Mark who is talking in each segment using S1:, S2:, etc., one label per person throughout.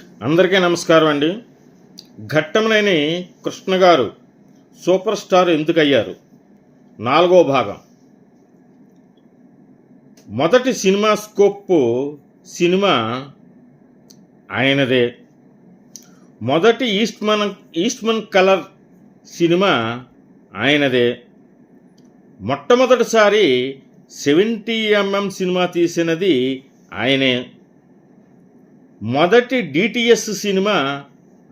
S1: అందరికీ నమస్కారం అండి. ఘట్టంలేని కృష్ణ గారు సూపర్ స్టార్ ఎందుకయ్యారు? నాలుగో భాగం. మొదటి సినిమా స్కోప్ సినిమా ఆయనదే. మొదటి ఈస్ట్మన్ ఈస్ట్మన్ కలర్ సినిమా ఆయనదే. మొట్టమొదటిసారి సెవెంటీ ఎంఎం సినిమా తీసినది ఆయనే. మొదటి డిటిఎస్ సినిమా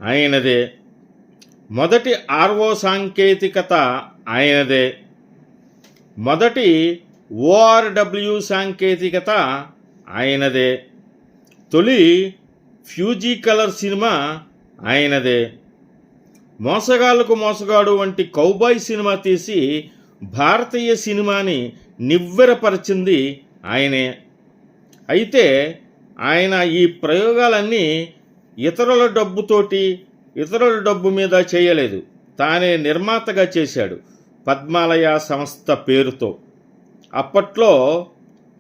S1: ఆయనదే. మొదటి ఆర్ఓ సాంకేతికత ఆయనదే. మొదటి ఓఆర్డబ్ల్యూ సాంకేతికత ఆయనదే. తొలి ఫ్యూజీ కలర్ సినిమా ఆయనదే. మోసగాళ్ళకు మోసగాడు వంటి కౌబాయ్ సినిమా తీసి భారతీయ సినిమాని నివ్వెరపరిచింది ఆయనే. అయితే ఆయన ఈ ప్రయోగాలన్నీ ఇతరుల డబ్బుతోటి ఇతరుల డబ్బు మీద చేయలేదు. తానే నిర్మాతగా చేశాడు పద్మాలయ సంస్థ పేరుతో. అప్పట్లో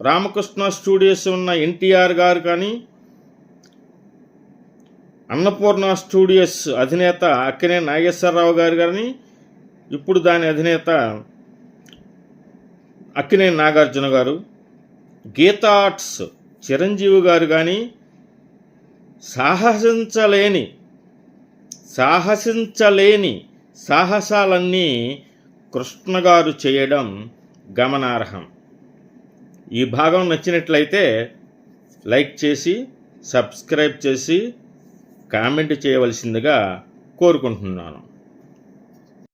S1: రామకృష్ణ స్టూడియోస్ ఉన్న ఎన్టీఆర్ గారు కానీ అన్నపూర్ణ స్టూడియోస్ అధినేత అక్కినే నాగేశ్వరరావు గారు కానీ ఇప్పుడు దాని అధినేత అక్కినే నాగార్జున గారు గీతా ఆర్ట్స్ చిరంజీవి గారు కానీ సాహసించలేని సాహసించలేని సాహసాలన్నీ కృష్ణ గారు చేయడం గమనార్హం. ఈ భాగం నచ్చినట్లయితే లైక్ చేసి సబ్స్క్రైబ్ చేసి కామెంట్ చేయవలసిందిగా కోరుకుంటున్నాను.